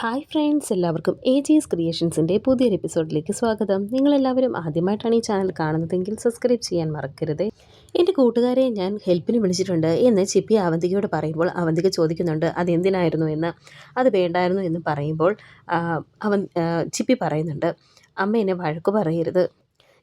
Hi friends എല്ലാവർക്കും A G S ക്രിയേഷൻസിന്റെ പുതിയൊരു എപ്പിസോഡിലേക്ക് സ്വാഗതം. നിങ്ങളെല്ലാവരും ആദ്യമായിട്ടാണ് ഈ ചാനൽ കാണുന്നതെങ്കിൽ സബ്സ്ക്രൈബ് ചെയ്യാൻ മറക്കരുത്. എന്റെ കൂട്ടുകാരെ ഞാൻ ഹെൽപ്പിന് വിളിച്ചിട്ടുണ്ട്. എന്ന് ചിപ്പി അവന്തികയോട് പറയുമ്പോൾ അവന്തിക ചോദിക്കുന്നുണ്ട് അതെന്തിനായിരുന്നു എന്ന്? അത് വേണ്ടായിരുന്നു എന്ന് പറയുമ്പോൾ അവൻ ചിപ്പി പറയുന്നുണ്ട് അമ്മ എന്നെ വഴക്ക് പറയരുത്.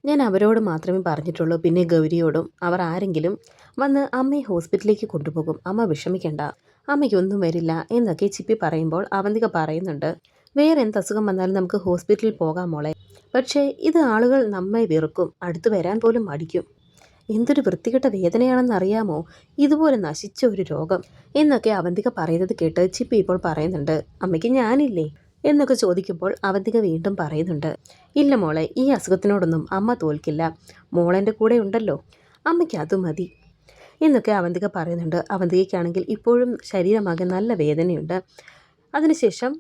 ഞാൻ അവരോട് മാത്രമേ പറഞ്ഞിട്ടുള്ളൂ. പിന്നെ ഗൗരിയോടും അവർ ആരെങ്കിലും വന്ന് അമ്മയെ ഹോസ്പിറ്റലിലേക്ക് കൊണ്ടുപോകും. അമ്മ വിഷമിക്കണ്ട. അമ്മയ്ക്കൊന്നും വരില്ല എന്നൊക്കെ ചിപ്പി പറയുമ്പോൾ അവന്തിക പറയുന്നുണ്ട്. വേറെ എന്ത് അസുഖം വന്നാലും നമുക്ക് ഹോസ്പിറ്റലിൽ പോകാം മോളെ. പക്ഷേ ഇത് ആളുകൾ നമ്മെ വെറുക്കും. അടുത്തു വരാൻ പോലും മടിക്കും. എന്തൊരു വൃത്തികെട്ട വേദനയാണെന്ന് അറിയാമോ? ഇതുപോലെ നശിച്ച ഒരു രോഗം. എന്നൊക്കെ അവന്തിക പറയുന്നത് കേട്ട് ചിപ്പി ഇപ്പോൾ പറയുന്നുണ്ട്. അമ്മയ്ക്ക് ഞാനില്ലേ? എന്നൊക്കെ ചോദിക്കുമ്പോൾ അവന്തിക വീണ്ടും പറയുന്നുണ്ട്. ഇല്ല മോളെ ഈ അസുഖത്തിനോടൊന്നും അമ്മ തോൽക്കില്ല. മോളെന്റെ കൂടെ ഉണ്ടല്ലോ. അമ്മയ്ക്ക് അത് മതി. എന്നൊക്കെ അവന്തിക പറയുന്നുണ്ട്. അവന്തികയ്ക്കാണെങ്കിൽ ഇപ്പോഴും ശരീരമാകെ നല്ല വേദനയുണ്ട്. അതിനുശേഷം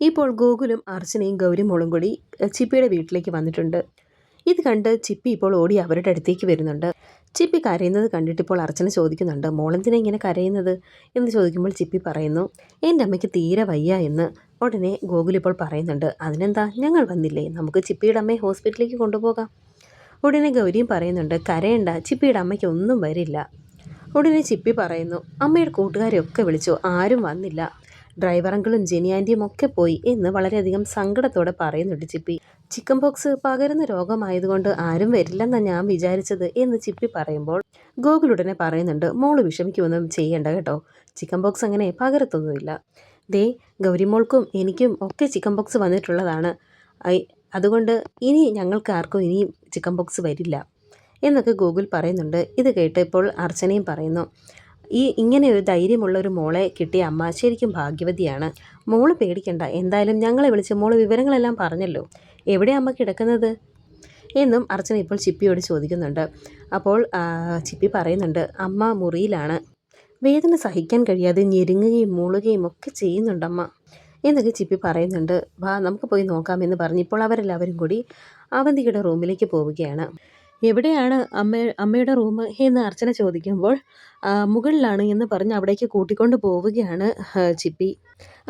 ഇപ്പോൾ ഗോകുലും അർച്ചനയും ഗൗരിമോളും കൂടി ചിപ്പിയുടെ വീട്ടിലേക്ക് വന്നിട്ടുണ്ട്. ഇത് കണ്ട് ചിപ്പി ഇപ്പോൾ ഓടി അവരുടെ അടുത്തേക്ക് വരുന്നുണ്ട്. ചിപ്പി കരയുന്നത് കണ്ടിട്ട് ഇപ്പോൾ അർച്ചന ചോദിക്കുന്നുണ്ട് മോളെന്തിനാ ഇങ്ങനെ കരയുന്നത്? എന്ന് ചോദിക്കുമ്പോൾ ചിപ്പി പറയുന്നു എന്റെ അമ്മയ്ക്ക് തീരെ വയ്യ എന്ന്. ഉടനെ ഗോകുൽ ഇപ്പോൾ പറയുന്നുണ്ട് അതിനെന്താ? ഞങ്ങൾ വന്നില്ലേ നമുക്ക് ചിപ്പിയുടെ അമ്മയെ ഹോസ്പിറ്റലിലേക്ക് കൊണ്ടുപോകാം. ഉടനെ ഗൗരിയും പറയുന്നുണ്ട് കരയണ്ട ചിപ്പിയുടെ അമ്മയ്ക്ക് ഒന്നും വരില്ല. ഉടനെ ചിപ്പി പറയുന്നു അമ്മയുടെ കൂട്ടുകാരെയൊക്കെ വിളിച്ചു. ആരും വന്നില്ല. ഡ്രൈവർ അങ്കിളും ജെനി ഒക്കെ പോയി എന്ന് വളരെയധികം സങ്കടത്തോടെ പറയുന്നുണ്ട് ചിപ്പി. ചിക്കൻ പോക്സ് പകരുന്ന രോഗമായതുകൊണ്ട് ആരും വരില്ലെന്നാണ് ഞാൻ വിചാരിച്ചത് എന്ന് ചിപ്പി പറയുമ്പോൾ ഗോകുൽ ഉടനെ പറയുന്നുണ്ട് മോൾ വിഷമിക്കുമൊന്നും ചെയ്യേണ്ട കേട്ടോ. ചിക്കൻ പോക്സ് അങ്ങനെ പകരത്തൊന്നുമില്ല. ദേ ഗൗരിമോൾക്കും എനിക്കും ഒക്കെ ചിക്കൻ പോക്സ് വന്നിട്ടുള്ളതാണ്. അതുകൊണ്ട് ഇനി ഞങ്ങൾക്ക് ആർക്കും ഇനിയും ചിക്കൻ പോക്സ് വരില്ല. എന്നൊക്കെ ഗൂഗിൾ പറയുന്നുണ്ട്. ഇത് കേട്ട് ഇപ്പോൾ അർച്ചനയും പറയുന്നു ഈ ഇങ്ങനെ ഒരു ധൈര്യമുള്ള ഒരു മോളെ കിട്ടിയ അമ്മ ശരിക്കും ഭാഗ്യവതിയാണ്. മോൾ പേടിക്കണ്ട എന്തായാലും ഞങ്ങളെ വിളിച്ച് മോൾ വിവരങ്ങളെല്ലാം പറഞ്ഞല്ലോ. എവിടെ അമ്മ കിടക്കുന്നത്? എന്നും അർച്ചന ഇപ്പോൾ ചിപ്പിയോട് ചോദിക്കുന്നുണ്ട്. അപ്പോൾ ചിപ്പി പറയുന്നുണ്ട് അമ്മ മുറിയിലാണ്. വേദന സഹിക്കാൻ കഴിയാതെ ഞെരുങ്ങുകയും മൂളുകയും ഒക്കെ ചെയ്യുന്നുണ്ടമ്മ. എന്നൊക്കെ ചിപ്പി പറയുന്നുണ്ട്. വാ നമുക്ക് പോയി നോക്കാമെന്ന് പറഞ്ഞ് ഇപ്പോൾ അവരെല്ലാവരും കൂടി അവന്തികയുടെ റൂമിലേക്ക് പോവുകയാണ്. എവിടെയാണ് അമ്മ അമ്മയുടെ റൂം എന്ന് അർച്ചന ചോദിക്കുമ്പോൾ മുകളിലാണ് എന്ന് പറഞ്ഞ് അവിടേക്ക് കൂട്ടിക്കൊണ്ട് പോവുകയാണ് ചിപ്പി.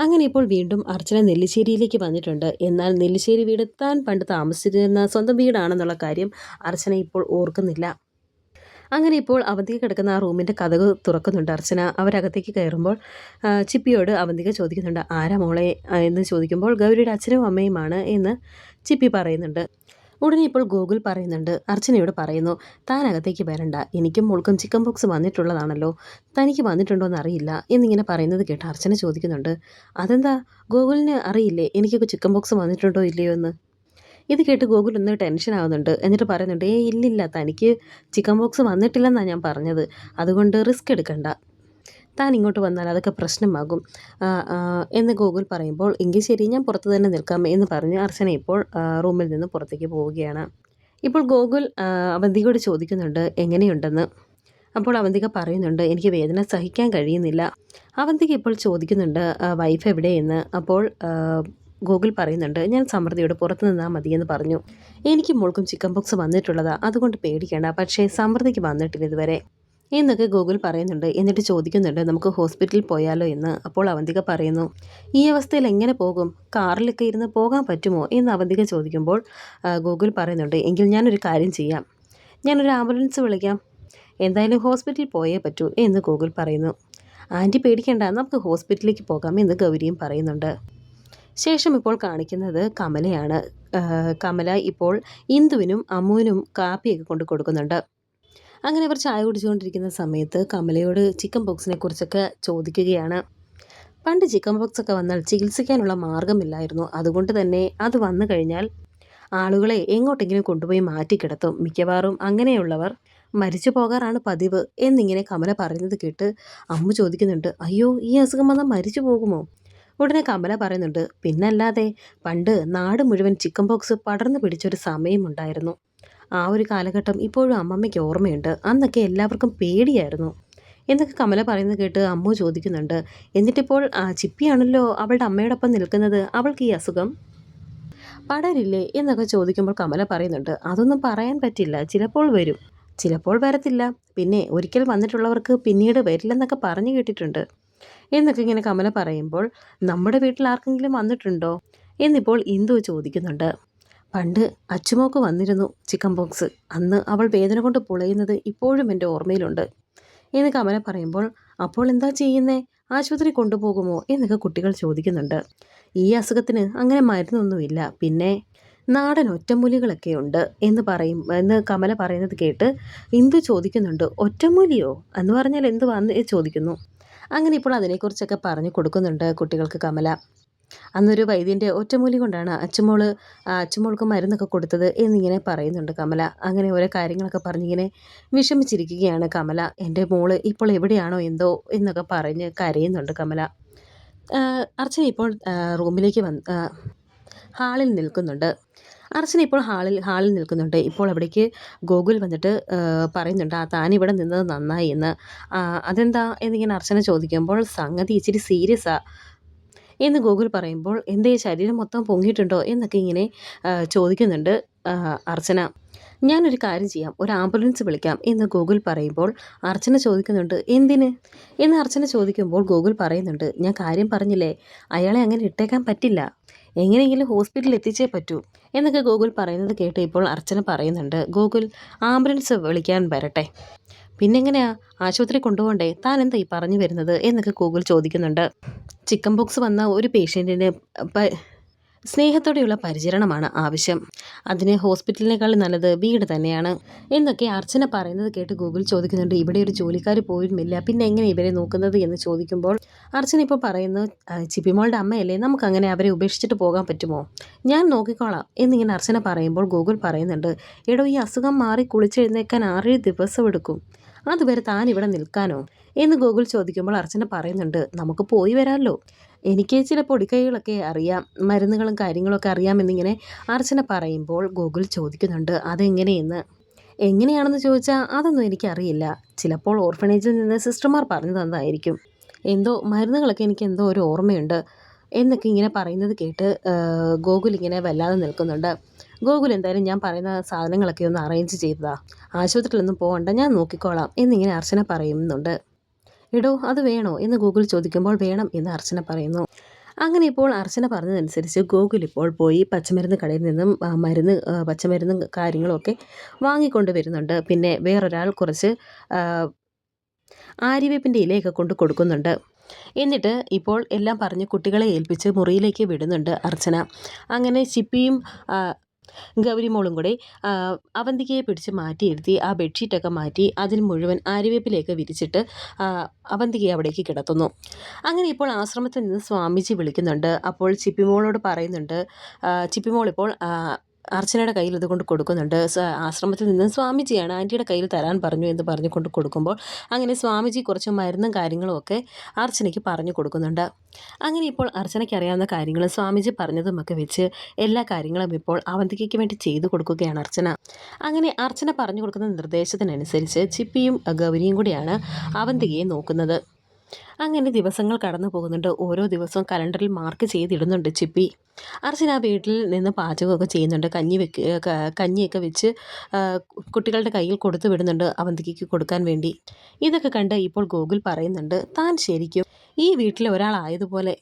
അങ്ങനെ ഇപ്പോൾ വീണ്ടും അർച്ചന നെല്ലിശ്ശേരിയിലേക്ക് വന്നിട്ടുണ്ട്. എന്നാൽ നെല്ലിശ്ശേരി വീട് താൻ പണ്ട് താമസിച്ചിരുന്ന സ്വന്തം വീടാണെന്നുള്ള കാര്യം അർച്ചന ഇപ്പോൾ ഓർക്കുന്നില്ല. അങ്ങനെ ഇപ്പോൾ അവന്തിക കിടക്കുന്ന ആ റൂമിന്റെ കഥക് തുറക്കുന്നുണ്ട് അർച്ചന. അവരകത്തേക്ക് കയറുമ്പോൾ ചിപ്പിയോട് അവന്തിക ചോദിക്കുന്നുണ്ട് ആരാ മോളെ? എന്ന് ചോദിക്കുമ്പോൾ ഗൗരിയുടെ അച്ഛനും അമ്മയുമാണ് എന്ന് ചിപ്പി പറയുന്നുണ്ട്. ഉടനെ ഇപ്പോൾ ഗൂഗിൾ പറയുന്നുണ്ട് അർച്ചനയോട് പറയുന്നു താൻ അകത്തേക്ക് വരണ്ട. എനിക്കും മുൾക്കും ചിക്കൻ ബോക്സ് വന്നിട്ടുള്ളതാണല്ലോ. തനിക്ക് വന്നിട്ടുണ്ടോ എന്ന് അറിയില്ല. എന്നിങ്ങനെ പറയുന്നത് കേട്ട് അർച്ചന ചോദിക്കുന്നുണ്ട് അതെന്താ? ഗൂഗിളിന് അറിയില്ലേ എനിക്കൊക്കെ ചിക്കൻ ബോക്സ് വന്നിട്ടുണ്ടോ ഇല്ലയോ എന്ന്? ഇത് കേട്ട് ഗൂഗിൾ ഒന്ന് ടെൻഷൻ ആവുന്നുണ്ട് എന്നിട്ട് പറയുന്നുണ്ട് ഏ ഇല്ലില്ല. തനിക്ക് ചിക്കൻ ബോക്സ് വന്നിട്ടില്ലെന്നാണ് ഞാൻ പറഞ്ഞത്. അതുകൊണ്ട് റിസ്ക് എടുക്കണ്ട. താൻ ഇങ്ങോട്ട് വന്നാൽ അതൊക്കെ പ്രശ്നമാകും. എന്ന് ഗൂഗിൾ പറയുമ്പോൾ എങ്കിൽ ശരി ഞാൻ പുറത്ത് തന്നെ നിൽക്കാം എന്ന് പറഞ്ഞ് അർച്ചന ഇപ്പോൾ റൂമിൽ നിന്ന് പുറത്തേക്ക് പോവുകയാണ്. ഇപ്പോൾ ഗോകുൽ അവന്തികയോട് ചോദിക്കുന്നുണ്ട് എങ്ങനെയുണ്ടെന്ന്? അപ്പോൾ അവന്തിക പറയുന്നുണ്ട് എനിക്ക് വേദന സഹിക്കാൻ കഴിയുന്നില്ല. അവന്തിക ഇപ്പോൾ ചോദിക്കുന്നുണ്ട് വൈഫ് എവിടെയെന്ന്? അപ്പോൾ ഗൂഗിൾ പറയുന്നുണ്ട് ഞാൻ സമൃദ്ധിയോട് പുറത്ത് നിന്നാൽ മതിയെന്ന് പറഞ്ഞു. എനിക്ക് മുൾക്കും ചിക്കൻ ബോക്സ് വന്നിട്ടുള്ളതാ അതുകൊണ്ട് പേടിക്കേണ്ട പക്ഷേ സമൃദ്ധിക്ക് വന്നിട്ടില്ല ഇതുവരെ. എന്നൊക്കെ ഗൂഗിൾ പറയുന്നുണ്ട്. എന്നിട്ട് ചോദിക്കുന്നുണ്ട് നമുക്ക് ഹോസ്പിറ്റലിൽ പോയാലോ എന്ന്? അപ്പോൾ അവന്തിക പറയുന്നു ഈ അവസ്ഥയിൽ എങ്ങനെ പോകും? കാറിലൊക്കെ ഇരുന്ന് പോകാൻ പറ്റുമോ? എന്ന് അവന്തിക ചോദിക്കുമ്പോൾ ഗൂഗിൾ പറയുന്നുണ്ട് എങ്കിൽ ഞാനൊരു കാര്യം ചെയ്യാം. ഞാനൊരു ആംബുലൻസ് വിളിക്കാം. എന്തായാലും ഹോസ്പിറ്റലിൽ പോയേ പറ്റൂ എന്ന് ഗൂഗിൾ പറയുന്നു. ആന്റി പേടിക്കേണ്ട നമുക്ക് ഹോസ്പിറ്റലിലേക്ക് പോകാം എന്ന് ഗൗരിയും പറയുന്നുണ്ട്. ശേഷം ഇപ്പോൾ കാണിക്കുന്നത് കമലയാണ്. കമല ഇപ്പോൾ ഇന്ദുവിനും അമ്മുവിനും കാപ്പിയൊക്കെ കൊണ്ട് കൊടുക്കുന്നുണ്ട്. അങ്ങനെ അവർ ചായ കുടിച്ചുകൊണ്ടിരിക്കുന്ന സമയത്ത് കമലയോട് ചിക്കൻ പോക്സിനെ കുറിച്ചൊക്കെ ചോദിക്കുകയാണ്. പണ്ട് ചിക്കൻ ബോക്സ് ഒക്കെ വന്നാൽ ചികിത്സിക്കാനുള്ള മാർഗമില്ലായിരുന്നു അതുകൊണ്ട് തന്നെ അത് വന്നു കഴിഞ്ഞാൽ ആളുകളെ എങ്ങോട്ടെങ്കിലും കൊണ്ടുപോയി മാറ്റിക്കിടത്തും. മിക്കവാറും അങ്ങനെയുള്ളവർ മരിച്ചു പോകാറാണ് പതിവ് എന്നിങ്ങനെ കമല പറയുന്നത് കേട്ട് അമ്മ ചോദിക്കുന്നുണ്ട് അയ്യോ ഈ അസുഖം വന്നാൽ മരിച്ചു പോകുമോ? ഉടനെ കമല പറയുന്നുണ്ട് പിന്നല്ലാതെ പണ്ട് നാട് മുഴുവൻ ചിക്കൻ ബോക്സ് പടർന്നു പിടിച്ചൊരു സമയമുണ്ടായിരുന്നു ആ ഒരു കാലഘട്ടം ഇപ്പോഴും അമ്മമ്മയ്ക്ക് ഓർമ്മയുണ്ട്. അന്നൊക്കെ എല്ലാവർക്കും പേടിയായിരുന്നു. എന്നൊക്കെ കമല പറയുന്നത് കേട്ട് അമ്മ ചോദിക്കുന്നുണ്ട്. എന്നിട്ടിപ്പോൾ ചിപ്പിയാണല്ലോ അവളുടെ അമ്മയോടൊപ്പം നിൽക്കുന്നത്. അവൾക്ക് ഈ അസുഖം? പടരില്ലേ? എന്നൊക്കെ ചോദിക്കുമ്പോൾ കമല പറയുന്നുണ്ട്. അതൊന്നും പറയാൻ പറ്റില്ല. ചിലപ്പോൾ വരും. ചിലപ്പോൾ വരത്തില്ല. പിന്നെ ഒരിക്കൽ വന്നിട്ടുള്ളവർക്ക് പിന്നീട് വരില്ലെന്നൊക്കെ പറഞ്ഞു കേട്ടിട്ടുണ്ട്. എന്നൊക്കെ ഇങ്ങനെ കമല പറയുമ്പോൾ നമ്മുടെ വീട്ടിൽ ആർക്കെങ്കിലും വന്നിട്ടുണ്ടോ? എന്നിപ്പോൾ ഇന്ദു ചോദിക്കുന്നുണ്ട്. പണ്ട് അച്ചുമോക്ക് വന്നിരുന്നു ചിക്കൻ ബോക്സ് അന്ന് അവൾ വേദന കൊണ്ട് പൊളയുന്നത് ഇപ്പോഴും എന്റെ ഓർമ്മയിലുണ്ട്. എന്ന് കമല പറയുമ്പോൾ അപ്പോൾ എന്താ ചെയ്യുന്നേ? ആശുപത്രി കൊണ്ടുപോകുമോ? എന്നൊക്കെ കുട്ടികൾ ചോദിക്കുന്നുണ്ട്. ഈ അസുഖത്തിന് അങ്ങനെ മരുന്നൊന്നുമില്ല. പിന്നെ നാടൻ ഒറ്റമൂലികളൊക്കെ ഉണ്ട് എന്ന് പറയും എന്ന് കമല പറയുന്നത് കേട്ട് ഇന്ദു ചോദിക്കുന്നുണ്ട് ഒറ്റമൂലിയോ? എന്ന് പറഞ്ഞാൽ എന്തുവാന്ന് ചോദിക്കുന്നു. അങ്ങനെ ഇപ്പോൾ അതിനെക്കുറിച്ചൊക്കെ പറഞ്ഞു കൊടുക്കുന്നുണ്ട് കുട്ടികൾക്ക് കമല. അന്നൊരു വൈദ്യന്റെ ഒറ്റമൂലി കൊണ്ടാണ് അച്ചുമോൾ അച്ചുമോൾക്ക് മരുന്നൊക്കെ കൊടുത്തത് എന്നിങ്ങനെ പറയുന്നുണ്ട് കമല. അങ്ങനെ ഓരോ കാര്യങ്ങളൊക്കെ പറഞ്ഞിങ്ങനെ വിഷമിച്ചിരിക്കുകയാണ് കമല. എന്റെ മോൾ ഇപ്പോൾ എവിടെയാണോ എന്തോ? എന്നൊക്കെ പറഞ്ഞ് കരയുന്നുണ്ട് കമല. അർച്ചന ഇപ്പോൾ റൂമിലേക്ക് വന്ന് ഹാളിൽ നിൽക്കുന്നുണ്ട്. അർച്ചന ഇപ്പോൾ ഹാളിൽ ഹാളിൽ നിൽക്കുന്നുണ്ട്. ഇപ്പോൾ അവിടേക്ക് ഗോകുൽ വന്നിട്ട് പറയുന്നുണ്ട് ആ താൻ ഇവിടെ നിന്നത് നന്നായി എന്ന്. അതെന്താ എന്നിങ്ങനെ അർച്ചന ചോദിക്കുമ്പോൾ സംഗതി ഇച്ചിരി സീരിയസാ. എന്ന് ഗൂഗിൾ പറയുമ്പോൾ എന്തേ ശരീരം മൊത്തം പൊങ്ങിയിട്ടുണ്ടോ? എന്നൊക്കെ ഇങ്ങനെ ചോദിക്കുന്നുണ്ട് അർച്ചന. ഞാനൊരു കാര്യം ചെയ്യാം ഒരു ആംബുലൻസ് വിളിക്കാം എന്ന് ഗൂഗിൾ പറയുമ്പോൾ അർച്ചന ചോദിക്കുന്നുണ്ട് എന്തിന്? എന്ന് അർച്ചന ചോദിക്കുമ്പോൾ ഗൂഗിൾ പറയുന്നുണ്ട് ഞാൻ കാര്യം പറഞ്ഞില്ലേ അയാളെ അങ്ങനെ ഇട്ടേക്കാൻ പറ്റില്ല എങ്ങനെയെങ്കിലും ഹോസ്പിറ്റലിൽ എത്തിച്ചേ പറ്റൂ എന്നൊക്കെ ഗൂഗിൾ പറയുന്നത് കേട്ട് ഇപ്പോൾ അർച്ചന പറയുന്നുണ്ട് ഗൂഗിൾ ആംബുലൻസ് വിളിക്കാൻ വരട്ടെ. പിന്നെങ്ങനെയാ? ആശുപത്രി കൊണ്ടുപോകണ്ടേ? താൻ എന്താ ഈ പറഞ്ഞു വരുന്നത്? എന്നൊക്കെ ഗൂഗിൾ ചോദിക്കുന്നുണ്ട്. ചിക്കൻ ബോക്സ് വന്ന ഒരു പേഷ്യന്റിന് സ്നേഹത്തോടെയുള്ള പരിചരണമാണ് ആവശ്യം. അതിന് ഹോസ്പിറ്റലിനേക്കാൾ നല്ലത് വീട് തന്നെയാണ്. എന്നൊക്കെ അർച്ചന പറയുന്നത് കേട്ട് ഗൂഗിൾ ചോദിക്കുന്നുണ്ട് ഇവിടെ ഒരു ജോലിക്കാർ പോയുമില്ല പിന്നെ എങ്ങനെ ഇവരെ നോക്കുന്നത്? എന്ന് ചോദിക്കുമ്പോൾ അർച്ചന ഇപ്പോൾ പറയുന്നു ചിപ്പിമോളുടെ അമ്മയല്ലേ? നമുക്ക് അങ്ങനെ അവരെ ഉപേക്ഷിച്ചിട്ട് പോകാൻ പറ്റുമോ? ഞാൻ നോക്കിക്കോളാം. എന്നിങ്ങനെ അർച്ചന പറയുമ്പോൾ ഗൂഗിൾ പറയുന്നുണ്ട് എടോ ഈ അസുഖം മാറി കുളിച്ചെഴുന്നേക്കാൻ ആറേഴ് ദിവസം എടുക്കും അതുവരെ താൻ ഇവിടെ നിൽക്കാനോ? എന്ന് ഗൂഗിൾ ചോദിക്കുമ്പോൾ അർച്ചന പറയുന്നുണ്ട് നമുക്ക് പോയി വരാമല്ലോ. എനിക്ക് ചില പൊടിക്കൈകളൊക്കെ അറിയാം മരുന്നുകളും കാര്യങ്ങളൊക്കെ അറിയാമെന്നിങ്ങനെ അർച്ചന പറയുമ്പോൾ ഗൂഗിൾ ചോദിക്കുന്നുണ്ട് അതെങ്ങനെയെന്ന്? എങ്ങനെയാണെന്ന് ചോദിച്ചാൽ അതൊന്നും എനിക്കറിയില്ല. ചിലപ്പോൾ ഓർഫനേജിൽ നിന്ന് സിസ്റ്റർമാർ പറഞ്ഞു തന്നതായിരിക്കും. എന്തോ മരുന്നുകളൊക്കെ എനിക്ക് എന്തോ ഒരു ഓർമ്മയുണ്ട് എന്നൊക്കെ ഇങ്ങനെ പറയുന്നത് കേട്ട് ഗോകുൽ ഇങ്ങനെ വല്ലാതെ നിൽക്കുന്നുണ്ട്. ഗോകുൽ എന്തായാലും ഞാൻ പറയുന്ന സാധനങ്ങളൊക്കെ ഒന്ന് അറേഞ്ച് ചെയ്തതാ. ആശുപത്രിയിലൊന്നും പോകണ്ട ഞാൻ നോക്കിക്കോളാം എന്നിങ്ങനെ അർച്ചന പറയുന്നുണ്ട്. എടോ അത് വേണോ? എന്ന് ഗൂഗിൾ ചോദിക്കുമ്പോൾ വേണം എന്ന് അർച്ചന പറയുന്നു. അങ്ങനെ ഇപ്പോൾ അർച്ചന പറഞ്ഞതനുസരിച്ച് ഗൂഗിൾ ഇപ്പോൾ പോയി പച്ചമരുന്ന് കടയിൽ നിന്നും മരുന്ന് പച്ചമരുന്നും കാര്യങ്ങളൊക്കെ വാങ്ങിക്കൊണ്ട് വരുന്നുണ്ട്. പിന്നെ വേറൊരാൾ കുറച്ച് ആര്യവേപ്പിന്റെ ഇലയൊക്കെ കൊണ്ട് കൊടുക്കുന്നുണ്ട്. എന്നിട്ട് ഇപ്പോൾ എല്ലാം പറഞ്ഞ് കുട്ടികളെ ഏൽപ്പിച്ച് മുറിയിലേക്ക് വിടുന്നുണ്ട് അർച്ചന. അങ്ങനെ ചിപ്പിയും ഗൗരിമോളും കൂടെ അവന്തികയെ പിടിച്ച് മാറ്റിയിരുത്തി ആ ബെഡ്ഷീറ്റൊക്കെ മാറ്റി അതിൽ മുഴുവൻ ആര്യവേപ്പിലേക്ക് വിരിച്ചിട്ട് അവന്തികയെ അവിടേക്ക് കിടത്തുന്നു. അങ്ങനെ ഇപ്പോൾ ആശ്രമത്തിൽ നിന്ന് സ്വാമിജി വിളിക്കുന്നുണ്ട്. അപ്പോൾ ചിപ്പിമോളോട് പറയുന്നുണ്ട് ചിപ്പിമോൾ ഇപ്പോൾ അർച്ചനയുടെ കയ്യിൽ ഇതുകൊണ്ട് കൊടുക്കുന്നുണ്ട്. ആശ്രമത്തിൽ നിന്ന് സ്വാമിജിയാണ് ആന്റിയുടെ കയ്യിൽ തരാൻ പറഞ്ഞു എന്ന് പറഞ്ഞു കൊണ്ട് കൊടുക്കുമ്പോൾ അങ്ങനെ സ്വാമിജി കുറച്ച് മരുന്നും കാര്യങ്ങളും ഒക്കെ അർച്ചനയ്ക്ക് പറഞ്ഞു കൊടുക്കുന്നുണ്ട്. അങ്ങനെ ഇപ്പോൾ അർച്ചനയ്ക്ക് അറിയാവുന്ന കാര്യങ്ങളും സ്വാമിജി പറഞ്ഞതുമൊക്കെ വെച്ച് എല്ലാ കാര്യങ്ങളും ഇപ്പോൾ അവന്തികയ്ക്ക് വേണ്ടി ചെയ്തു കൊടുക്കുകയാണ് അർച്ചന. അങ്ങനെ അർച്ചന പറഞ്ഞു കൊടുക്കുന്ന നിർദ്ദേശത്തിനനുസരിച്ച് ചിപ്പിയും ഗൗരിയും കൂടിയാണ് അവന്തികയെ നോക്കുന്നത്. അങ്ങനെ ദിവസങ്ങൾ കടന്നു പോകുന്നുണ്ട്. ഓരോ ദിവസവും കലണ്ടറിൽ മാർക്ക് ചെയ്തിടുന്നുണ്ട് ചിപ്പി. അർച്ചന വീട്ടിൽ നിന്ന് പാചകമൊക്കെ ചെയ്യുന്നുണ്ട്. കഞ്ഞി വെക്ക് കഞ്ഞിയൊക്കെ വെച്ച് കുട്ടികളുടെ കയ്യിൽ കൊടുത്തു വിടുന്നുണ്ട് അവന്തിക്ക് കൊടുക്കാൻ വേണ്ടി. ഇതൊക്കെ കണ്ട് ഇപ്പോൾ ഗോകുൽ പറയുന്നുണ്ട് താൻ ശരിക്കും ഈ വീട്ടിലെ ഒരാളായതുപോലെ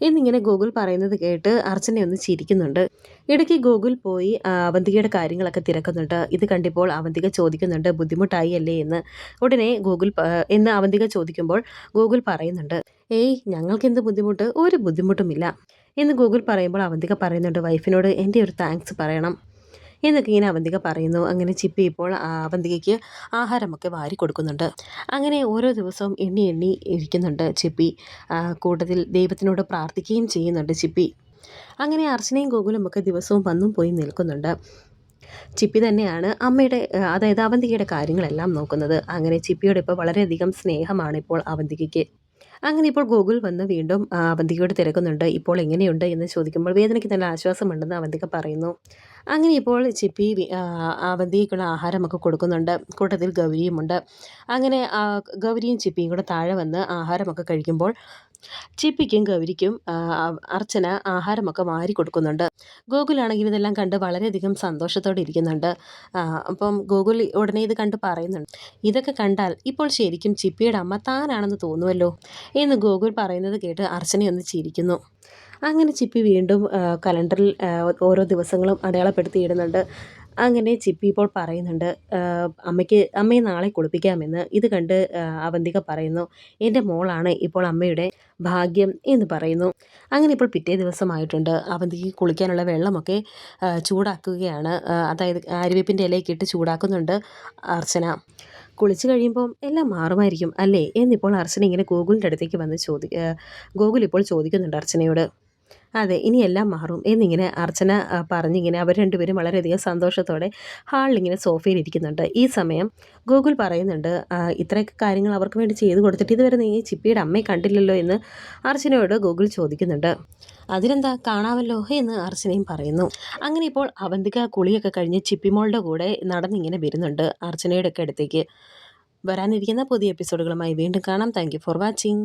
എന്നിങ്ങനെ ഗൂഗിൾ പറയുന്നത് കേട്ട് അർച്ചന ഒന്ന് ചിരിക്കുന്നുണ്ട്. ഇടയ്ക്ക് ഗൂഗിൾ പോയി അവന്തികയുടെ കാര്യങ്ങളൊക്കെ തിരക്കുന്നുണ്ട്. ഇത് കണ്ടിപ്പോൾ അവന്തിക ചോദിക്കുന്നുണ്ട് ബുദ്ധിമുട്ടായി അല്ലേ? എന്ന്. ഉടനെ ഗൂഗിൾ എന്ന് അവന്തിക ചോദിക്കുമ്പോൾ ഗൂഗിൾ പറയുന്നുണ്ട് ഏയ് ഞങ്ങൾക്ക് എന്ത് ബുദ്ധിമുട്ട്? ഒരു ബുദ്ധിമുട്ടുമില്ല. എന്ന് ഗൂഗിൾ പറയുമ്പോൾ അവന്തിക പറയുന്നുണ്ട് വൈഫിനോട് എന്റെ ഒരു താങ്ക്സ് പറയണം. എന്നൊക്കെ ഇങ്ങനെ അവന്തിക പറയുന്നു. അങ്ങനെ ചിപ്പി ഇപ്പോൾ അവന്തികയ്ക്ക് ആഹാരമൊക്കെ വാരി കൊടുക്കുന്നുണ്ട്. അങ്ങനെ ഓരോ ദിവസവും എണ്ണി എണ്ണി ഇരിക്കുന്നുണ്ട് ചിപ്പി. കൂട്ടത്തിൽ ദൈവത്തിനോട് പ്രാർത്ഥിക്കുകയും ചെയ്യുന്നുണ്ട് ചിപ്പി. അങ്ങനെ അർച്ചനയും ഗോകുലും ഒക്കെ ദിവസവും വന്നും പോയി നിൽക്കുന്നുണ്ട്. ചിപ്പി തന്നെയാണ് അമ്മയുടെ അതായത് അവന്തികയുടെ കാര്യങ്ങളെല്ലാം നോക്കുന്നത്. അങ്ങനെ ചിപ്പിയോട് ഇപ്പോൾ വളരെയധികം സ്നേഹമാണ് ഇപ്പോൾ അവന്തികയ്ക്ക്. അങ്ങനെ ഇപ്പോൾ ഗൂഗിൾ വന്ന് വീണ്ടും അവന്തികയോട് തിരക്കുന്നുണ്ട്. ഇപ്പോൾ എങ്ങനെയുണ്ട് എന്ന് ചോദിക്കുമ്പോൾ വേദനയ്ക്ക് നല്ല ആശ്വാസമുണ്ടെന്ന് അവന്തിക പറയുന്നു. അങ്ങനെ ഇപ്പോൾ ചിപ്പി അവന്തിക്കുള്ള ആഹാരമൊക്കെ കൊടുക്കുന്നുണ്ട്. കൂട്ടത്തിൽ ഗൗരിയുമുണ്ട്. അങ്ങനെ ഗൗരിയും ചിപ്പിയും കൂടെ താഴെ വന്ന് ആഹാരമൊക്കെ കഴിക്കുമ്പോൾ ചിപ്പിക്കും ഗൗരിക്കും അർച്ചന ആഹാരമൊക്കെ വാരി കൊടുക്കുന്നുണ്ട്. ഗോകുലാണെങ്കിൽ ഇതെല്ലാം കണ്ട് വളരെയധികം സന്തോഷത്തോടെ ഇരിക്കുന്നുണ്ട്. അപ്പം ഗോകുൽ ഉടനെ ഇത് കണ്ട് പറയുന്നുണ്ട്. ഇതൊക്കെ കണ്ടാൽ ഇപ്പോൾ ശരിക്കും ചിപ്പിയുടെ അമ്മ താനാണെന്ന് തോന്നുമല്ലോ എന്ന് ഗോകുൽ പറയുന്നത് കേട്ട് അർച്ചനയൊന്ന് ചിരിക്കുന്നു. അങ്ങനെ ചിപ്പി വീണ്ടും കലണ്ടറിൽ ഓരോ ദിവസങ്ങളും അടയാളപ്പെടുത്തിയിടുന്നുണ്ട്. അങ്ങനെ ചിപ്പി ഇപ്പോൾ പറയുന്നുണ്ട് അമ്മയ്ക്ക് അമ്മയെ നാളെ കുളിപ്പിക്കാമെന്ന്. ഇത് കണ്ട് അവന്തിക പറയുന്നു എന്റെ മോളാണ് ഇപ്പോൾ അമ്മയുടെ ഭാഗ്യം എന്ന് പറയുന്നു. അങ്ങനെ ഇപ്പോൾ പിറ്റേ ദിവസമായിട്ടുണ്ട്. അവന്തിക്ക് കുളിക്കാനുള്ള വെള്ളമൊക്കെ ചൂടാക്കുകയാണ്. അതായത് ആര്യവേപ്പിന്റെ ഇലയൊക്കെ ഇട്ട് ചൂടാക്കുന്നുണ്ട് അർച്ചന. കുളിച്ച് കഴിയുമ്പോൾ എല്ലാം മാറുമായിരിക്കും അല്ലേ? എന്നിപ്പോൾ അർച്ചന ഇങ്ങനെ ഗോകുലിന്റെ അടുത്തേക്ക് വന്ന് ചോദി ഗോകുൽ ഇപ്പോൾ ചോദിക്കുന്നുണ്ട് അർച്ചനയോട്. അതെ ഇനിയെല്ലാം മാറും എന്നിങ്ങനെ അർച്ചന പറഞ്ഞിങ്ങനെ അവർ രണ്ടുപേരും വളരെയധികം സന്തോഷത്തോടെ ഹാളിലിങ്ങനെ സോഫയിൽ ഇരിക്കുന്നുണ്ട്. ഈ സമയം ഗൂഗിൾ പറയുന്നുണ്ട് "ആ, ഇത്രയൊക്കെ കാര്യങ്ങൾ അവർക്ക് വേണ്ടി ചെയ്തു കൊടുത്തിട്ട് ഇതുവരെ നീ ചിപ്പിയുടെ അമ്മയെ കണ്ടില്ലല്ലോ എന്ന് അർച്ചനയോട് ഗൂഗിൾ ചോദിക്കുന്നുണ്ട്. അതിനെന്താ കാണാമല്ലോ എന്ന് അർച്ചനയും പറയുന്നു. അങ്ങനെ ഇപ്പോൾ അവന്തിക കുളിയൊക്കെ കഴിഞ്ഞ് ചിപ്പിമോളുടെ കൂടെ നടന്നിങ്ങനെ വരുന്നുണ്ട് അർച്ചനയുടെ ഒക്കെ അടുത്തേക്ക്. വരാനിരിക്കുന്ന പുതിയ എപ്പിസോഡുകളുമായി വീണ്ടും കാണാം. Thank for watching